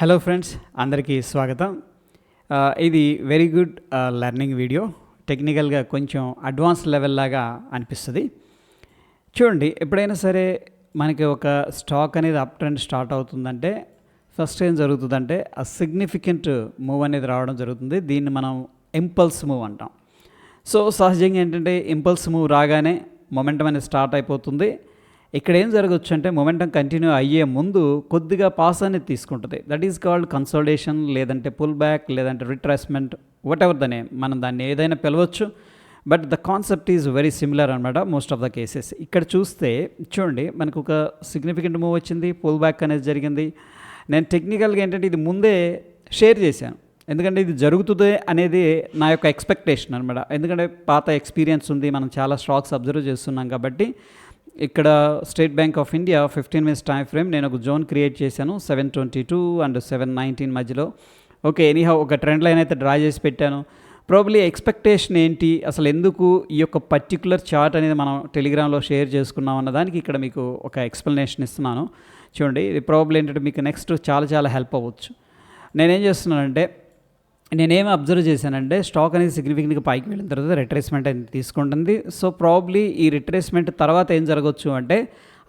Hello friends అందరికీ స్వాగతం. ఇది వెరీ గుడ్ లెర్నింగ్ వీడియో టెక్నికల్గా కొంచెం అడ్వాన్స్ లెవెల్ లాగా అనిపిస్తుంది. చూడండి ఎప్పుడైనా సరే మనకి ఒక స్టాక్ అనేది అప్ ట్రెండ్ స్టార్ట్ అవుతుందంటే ఫస్ట్ ఏం జరుగుతుందంటే ఆ సిగ్నిఫికెంట్ మూవ్ అనేది రావడం జరుగుతుంది. దీన్ని మనం ఇంపల్స్ మూవ్ అంటాం. సో సహజంగా ఏంటంటే ఇంపల్స్ మూవ్ రాగానే మొమెంటం అనేది స్టార్ట్ అయిపోతుంది. ఇక్కడ ఏం జరగచ్చు అంటే మొమెంటం కంటిన్యూ అయ్యే ముందు కొద్దిగా పాస్ అనేది తీసుకుంటుంది. దట్ ఈస్ కాల్డ్ కన్సల్టేషన్ లేదంటే పుల్ బ్యాక్ లేదంటే retracement whatever the name మనం దాన్ని ఏదైనా పిలవచ్చు. But the concept is very similar అనమాట మోస్ట్ ఆఫ్ ద కేసెస్ ఇక్కడ చూస్తే చూడండి మనకు ఒక సిగ్నిఫికెంట్ మూవ్ వచ్చింది పుల్ బ్యాక్ అనేది జరిగింది. నేను టెక్నికల్గా ఏంటంటే ఇది ముందే షేర్ చేశాను. ఎందుకంటే ఇది జరుగుతుంది అనేది నా యొక్క ఎక్స్పెక్టేషన్ అనమాట ఎందుకంటే పాత ఎక్స్పీరియన్స్ ఉంది మనం చాలా స్టాక్స్ అబ్జర్వ్ చేస్తున్నాం కాబట్టి ఇక్కడ State Bank of India fifteen minutes time frame నేను ఒక జోన్ క్రియేట్ చేశాను seven twenty two and seven nineteen మధ్యలో. ఓకే ఎనీహా ఒక ట్రెండ్ లైన్ అయితే డ్రా చేసి పెట్టాను. ప్రాబ్లీ ఎక్స్పెక్టేషన్ ఏంటి? అసలు ఎందుకు ఈ యొక్క పర్టికులర్ చార్ట్ అనేది మనం టెలిగ్రామ్లో షేర్ చేసుకున్నాం అన్న దానికి ఇక్కడ మీకు ఒక ఎక్స్ప్లెనేషన్ ఇస్తున్నాను. చూడండి ఇది ప్రాబ్లం ఏంటంటే మీకు నెక్స్ట్ చాలా చాలా హెల్ప్ అవ్వచ్చు. నేనేం చేస్తున్నానంటే నేనేం అబ్జర్వ్ చేశానంటే స్టాక్ అనేది సిగ్నిఫికెంట్గా పైకి వెళ్ళిన తర్వాత రిట్రేస్మెంట్ అనేది తీసుకుంటుంది. సో ప్రాబ్లీ ఈ రిట్రేస్మెంట్ తర్వాత ఏం జరగవచ్చు అంటే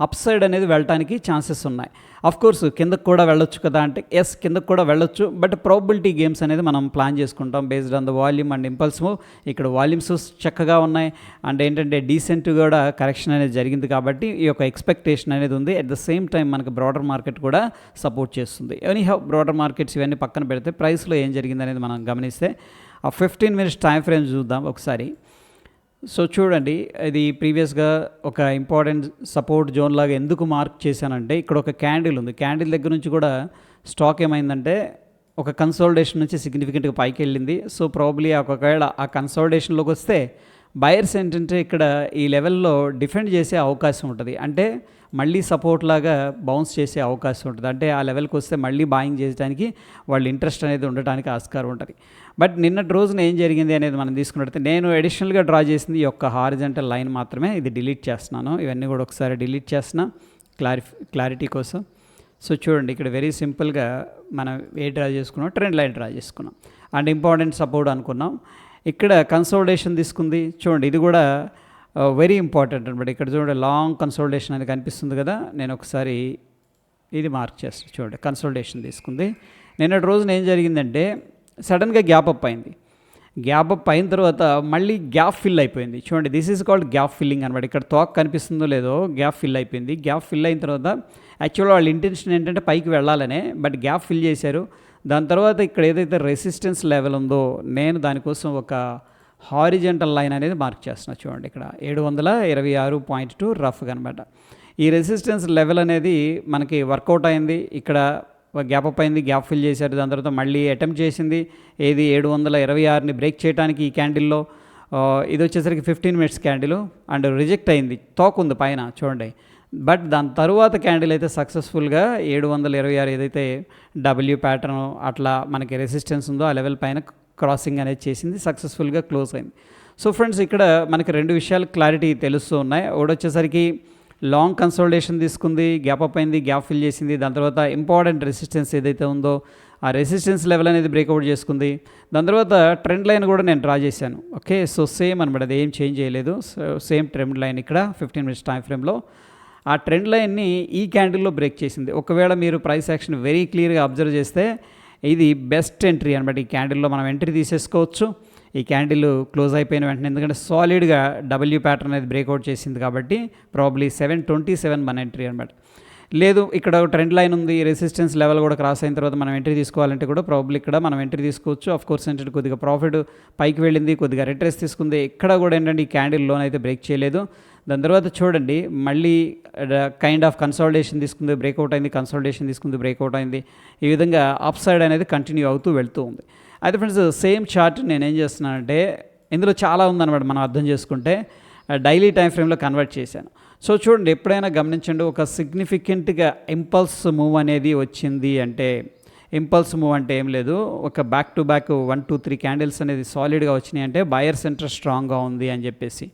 అప్ సైడ్ అనేది వెళ్ళటానికి ఛాన్సెస్ ఉన్నాయి. అఫ్ కోర్స్ కిందకు కూడా వెళ్ళొచ్చు కదా అంటే ఎస్ కిందకు కూడా వెళ్ళొచ్చు బట్ ప్రాబిలిటీ గేమ్స్ అనేది మనం ప్లాన్ చేసుకుంటాం based on the volume and impulse move ఇక్కడ వాల్యూమ్స్ చక్కగా ఉన్నాయి అండ్ ఏంటంటే డీసెంట్ కూడా కరెక్షన్ అనేది జరిగింది కాబట్టి ఈ యొక్క ఎక్స్పెక్టేషన్ అనేది ఉంది. అట్ ద సేమ్ టైం మనకు బ్రాడర్ మార్కెట్ కూడా సపోర్ట్ చేస్తుంది. ఎనీ హౌ బ్రాడర్ మార్కెట్స్ ఇవన్నీ పక్కన పెడితే ప్రైస్లో ఏం జరిగింది అనేది మనం గమనిస్తే ఆ ఫిఫ్టీన్ మినిట్స్ టైం ఫ్రేమ్ చూద్దాం ఒకసారి. సో చూడండి ఇది ప్రీవియస్గా ఒక ఇంపార్టెంట్ సపోర్ట్ జోన్ లాగా ఎందుకు మార్క్ చేశానంటే ఇక్కడ ఒక క్యాండిల్ ఉంది. క్యాండిల్ దగ్గర నుంచి కూడా స్టాక్ ఏమైందంటే ఒక కన్సోల్డేషన్ నుంచి సిగ్నిఫికెంట్గా పైకి వెళ్ళింది సో ప్రాబ్లీ ఒకవేళ ఆ కన్సోల్డేషన్లోకి వస్తే బయర్స్ ఏంటంటే ఇక్కడ ఈ లెవెల్లో డిఫెండ్ చేసే అవకాశం ఉంటుంది. అంటే మళ్ళీ సపోర్ట్ లాగా బౌన్స్ చేసే అవకాశం ఉంటుంది. అంటే ఆ లెవెల్కి వస్తే మళ్ళీ బాయింగ్ చేయడానికి వాళ్ళ ఇంట్రెస్ట్ అనేది ఉండటానికి ఆస్కారం ఉంటుంది. బట్ నిన్నటి రోజున ఏం జరిగింది అనేది మనం తీసుకున్నట్లయితే నేను అడిషనల్గా డ్రా చేసింది ఈ యొక్క హారిజంటల్ లైన్ మాత్రమే. ఇది డిలీట్ చేస్తున్నాను. ఇవన్నీ కూడా ఒకసారి డిలీట్ చేస్తున్నా. క్లారి క్లారిటీ కోసం. సో చూడండి ఇక్కడ వెరీ సింపుల్గా మనం ఏ డ్రా చేసుకున్నాం ట్రెండ్ లైన్ డ్రా చేసుకున్నాం. అండ్ ఇంపార్టెంట్ సపోర్ట్ అనుకున్నాం. ఇక్కడ కన్సోల్టేషన్ తీసుకుంది. చూడండి ఇది కూడా వెరీ ఇంపార్టెంట్ అనమాట ఇక్కడ చూడండి లాంగ్ కన్సోల్టేషన్ అనేది కనిపిస్తుంది కదా. నేను ఒకసారి ఇది మార్క్ చేస్తాను చూడండి కన్సల్టేషన్ తీసుకుంది. నిన్నటి రోజున ఏం జరిగిందంటే సడన్గా గ్యాప్ అప్ అయింది. గ్యాప్ అప్ అయిన తర్వాత మళ్ళీ గ్యాప్ ఫిల్ అయిపోయింది. చూడండి this is called gap filling అనమాట ఇక్కడ తోక్ కనిపిస్తుందో లేదో గ్యాప్ ఫిల్ అయిపోయింది. గ్యాప్ ఫిల్ అయిన తర్వాత యాక్చువల్గా వాళ్ళ ఇంటెన్షన్ ఏంటంటే పైకి వెళ్ళాలనే బట్ గ్యాప్ ఫిల్ చేశారు. దాని తర్వాత ఇక్కడ ఏదైతే రెసిస్టెన్స్ లెవెల్ ఉందో నేను దానికోసం ఒక హారిజెంటల్ లైన్ అనేది మార్క్ చేస్తున్నా చూడండి ఇక్కడ. ఏడు వందల ఇరవై ఆరు పాయింట్ టూ రఫ్గా అనమాట ఈ రెసిస్టెన్స్ లెవెల్ అనేది మనకి వర్కౌట్ అయింది. ఇక్కడ గ్యాప్ అప్ అయింది గ్యాప్ ఫిల్ చేశారు. దాని తర్వాత మళ్ళీ అటెంప్ట్ చేసింది. ఏది ఏడు వందల ఇరవై ఆరుని బ్రేక్ చేయడానికి ఈ క్యాండిల్లో ఇది వచ్చేసరికి fifteen minutes candle and reject అయింది. తోకుంది పైన చూడండి. బట్ దాని తరువాత క్యాండిల్ అయితే సక్సెస్ఫుల్గా ఏడు వందల ఇరవై ఆరు ఏదైతే డబ్ల్యూ ప్యాటర్న్ అట్లా మనకి రెసిస్టెన్స్ ఉందో ఆ లెవెల్ పైన క్రాసింగ్ అనేది చేసింది సక్సెస్ఫుల్గా క్లోజ్ అయింది. సో ఫ్రెండ్స్ ఇక్కడ మనకి రెండు విషయాలు క్లారిటీ తెలుస్తూ ఉన్నాయి. ఒకటి వచ్చేసరికి లాంగ్ కన్సల్టేషన్ తీసుకుంది గ్యాప్ అప్ అయింది గ్యాప్ ఫిల్ చేసింది. దాని తర్వాత ఇంపార్టెంట్ రెసిస్టెన్స్ ఏదైతే ఉందో ఆ రెసిస్టెన్స్ లెవెల్ అనేది బ్రేక్అవుట్ చేసుకుంది. దాని తర్వాత ట్రెండ్ లైన్ కూడా నేను డ్రా చేశాను. ఓకే సో సేమ్ అనమాట అది ఏం చేంజ్ చేయలేదు. సో సేమ్ ట్రెండ్ లైన్ ఇక్కడ ఫిఫ్టీన్ మినిట్స్ టైం ఫ్రేమ్లో. ఆ ట్రెండ్ లైన్ని ఈ క్యాండిల్లో బ్రేక్ చేసింది. ఒకవేళ మీరు ప్రైస్ యాక్షన్ వెరీ క్లియర్గా అబ్జర్వ్ చేస్తే ఇది బెస్ట్ ఎంట్రీ అనమాట ఈ క్యాండిల్లో మనం ఎంట్రీ తీసేసుకోవచ్చు. ఈ క్యాండిల్ క్లోజ్ అయిపోయిన వెంటనే ఎందుకంటే సాలిడ్గా డబ్ల్యూ ప్యాటర్న్ అనేది బ్రేక్అవుట్ చేసింది కాబట్టి ప్రాబ్లీ సెవెన్ ట్వంటీ సెవెన్ మన ఎంట్రీ అనమాట లేదు ఇక్కడ ట్రెండ్ లైన్ ఉంది. రెసిస్టెన్స్ లెవెల్ కూడా క్రాస్ అయిన తర్వాత మనం ఎంట్రీ తీసుకోవాలంటే కూడా ప్రాబ్లీ ఇక్కడ మనం ఎంట్రీ తీసుకోవచ్చు. ఆఫ్ కోర్స్ ఏంటంటే కొద్దిగా ప్రాఫిట్ పైకి వెళ్ళింది కొద్దిగా రిట్రెస్ తీసుకుంది. ఇక్కడ కూడా ఏంటంటే ఈ క్యాండిల్ లోన్ అయితే బ్రేక్ చేయలేదు. దాని తర్వాత చూడండి మళ్ళీ కైండ్ ఆఫ్ కన్సల్టేషన్ తీసుకుంది బ్రేక్అవుట్ అయింది కన్సల్టేషన్ తీసుకుంది బ్రేక్అవుట్ అయింది. ఈ విధంగా అప్ సైడ్ అనేది కంటిన్యూ అవుతూ వెళ్తూ ఉంది. అయితే ఫ్రెండ్స్ సేమ్ చార్ట్ నేను ఏం చేస్తున్నానంటే ఇందులో చాలా ఉందన్నమాట మనం అర్థం చేసుకుంటే. డైలీ టైం ఫ్రేమ్లో కన్వర్ట్ చేశాను. సో చూడండి ఎప్పుడైనా గమనించండి ఒక సిగ్నిఫికెంట్గా ఇంపల్స్ మూవ్ అనేది వచ్చింది అంటే ఇంపల్స్ మూవ్ అంటే ఏం లేదు. ఒక back to back one two three candles అనేది సాలిడ్గా వచ్చినాయి అంటే బయర్ సెంటర్ స్ట్రాంగ్గా ఉంది అని చెప్పేసి.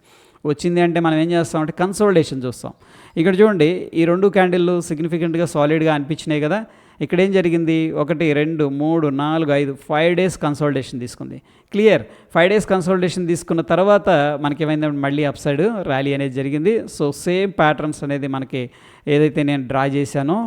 వచ్చింది అంటే మనం ఏం చేస్తాం అంటే కన్సోల్టేషన్ చూస్తాం. ఇక్కడ చూడండి ఈ రెండు క్యాండిల్లు సిగ్నిఫికెంట్గా సాలిడ్గా అనిపించినాయి కదా. ఇక్కడ ఏం జరిగింది? ఒకటి రెండు మూడు నాలుగు ఐదు ఫైవ్ డేస్ కన్సల్టేషన్ తీసుకుంది. క్లియర్ ఫైవ్ డేస్ కన్సల్టేషన్ తీసుకున్న తర్వాత మనకి ఏమైందంటే మళ్ళీ అప్ సైడ్ ర్యాలీ అనేది జరిగింది. సో సేమ్ ప్యాటర్న్స్ అనేది మనకి ఏదైతే నేను డ్రా చేశానో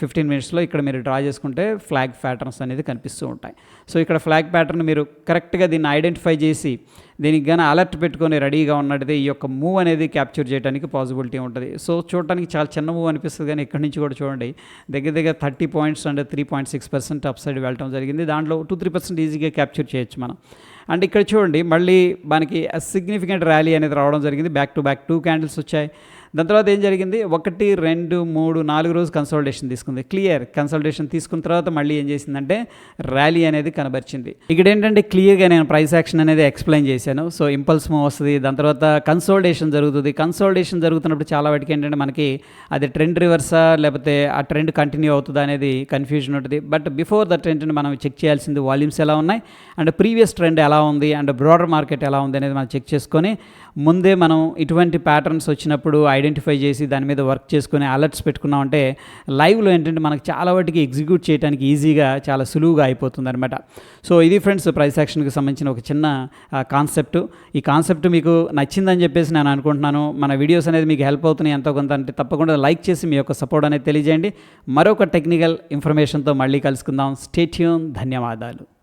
ఫిఫ్టీన్ మినిట్స్లో ఇక్కడ మీరు డ్రా చేసుకుంటే ఫ్లాగ్ ప్యాటర్న్స్ అనేది కనిపిస్తూ ఉంటాయి. సో ఇక్కడ ఫ్లాగ్ ప్యాటర్న్ మీరు కరెక్ట్గా దీన్ని ఐడెంటిఫై చేసి దీనికి కానీ అలర్ట్ పెట్టుకొని రెడీగా ఉన్నట్టే ఈ యొక్క మూవ్ అనేది క్యాప్చర్ చేయడానికి పాసిబిలిటీ ఉంటుంది. సో చూడటానికి చాలా చిన్న మూవ్ అనిపిస్తుంది కానీ ఇక్కడ నుంచి కూడా చూడండి. దగ్గర దగ్గర thirty points and three point six percent upside వెళ్ళడం జరిగింది. దాంట్లో టూ త్రీ పర్సెంట్ ఈజీగా క్యాప్చర్ చేయొచ్చు మనం. అండ్ ఇక్కడ చూడండి మళ్ళీ మనకి సిగ్నిఫికెంట్ ర్యాలీ అనేది రావడం జరిగింది. Back to back two candles వచ్చాయి. దాని తర్వాత ఏం జరిగింది? ఒకటి రెండు మూడు నాలుగు రోజు కన్సల్టేషన్ తీసుకుంది. క్లియర్ కన్సల్టేషన్ తీసుకున్న తర్వాత మళ్ళీ ఏం చేసిందంటే ర్యాలీ అనేది కనబరిచింది. ఇక్కడ ఏంటంటే క్లియర్గా నేను ప్రైస్ యాక్షన్ అనేది ఎక్స్ప్లెయిన్ చేశాను సో ఇంపల్స్ మూవ్ వస్తుంది. దాని తర్వాత కన్సోల్డేషన్ జరుగుతుంది. కన్సోల్డేషన్ జరుగుతున్నప్పుడు చాలా వాటికి ఏంటంటే మనకి అది ట్రెండ్ రివర్సా లేకపోతే ఆ ట్రెండ్ కంటిన్యూ అవుతుందా అనేది కన్ఫ్యూజన్ ఉంటుంది. బట్ బిఫోర్ ద ట్రెండ్ మనం చెక్ చేయాల్సింది వాల్యూమ్స్ ఎలా ఉన్నాయి అండ్ ప్రీవియస్ ట్రెండ్ ఎలా ఉంది అండ్ బ్రాడర్ మార్కెట్ ఎలా ఉంది అనేది మనం చెక్ చేసుకొని ముందే మనం ఇటువంటి ప్యాటర్న్స్ వచ్చినప్పుడు ఐడెంటిఫై చేసి దాని మీద వర్క్ చేసుకొని అలర్ట్స్ పెట్టుకున్నామంటే లైవ్లో ఏంటంటే మనకు చాలా వాటికి ఎగ్జిక్యూట్ చేయడానికి ఈజీగా చాలా సులువుగా అయిపోతుంది అనమాట సో ఇది ఫ్రెండ్స్ ప్రైస్ యాక్షన్కి సంబంధించిన ఒక చిన్న కాన్సెప్ట్ కాన్సెప్ట్. ఈ కాన్సెప్ట్ మీకు నచ్చిందని చెప్పేసి నేను అనుకుంటున్నాను. మన వీడియోస్ అనేది మీకు హెల్ప్ అవుతున్నాయి ఎంతో కొంత అంటే తప్పకుండా లైక్ చేసి మీ యొక్క సపోర్ట్ అనేది తెలియజేయండి. మరొక టెక్నికల్ ఇన్ఫర్మేషన్తో మళ్ళీ కలుసుకుందాం. స్టేట్యూన్ ధన్యవాదాలు.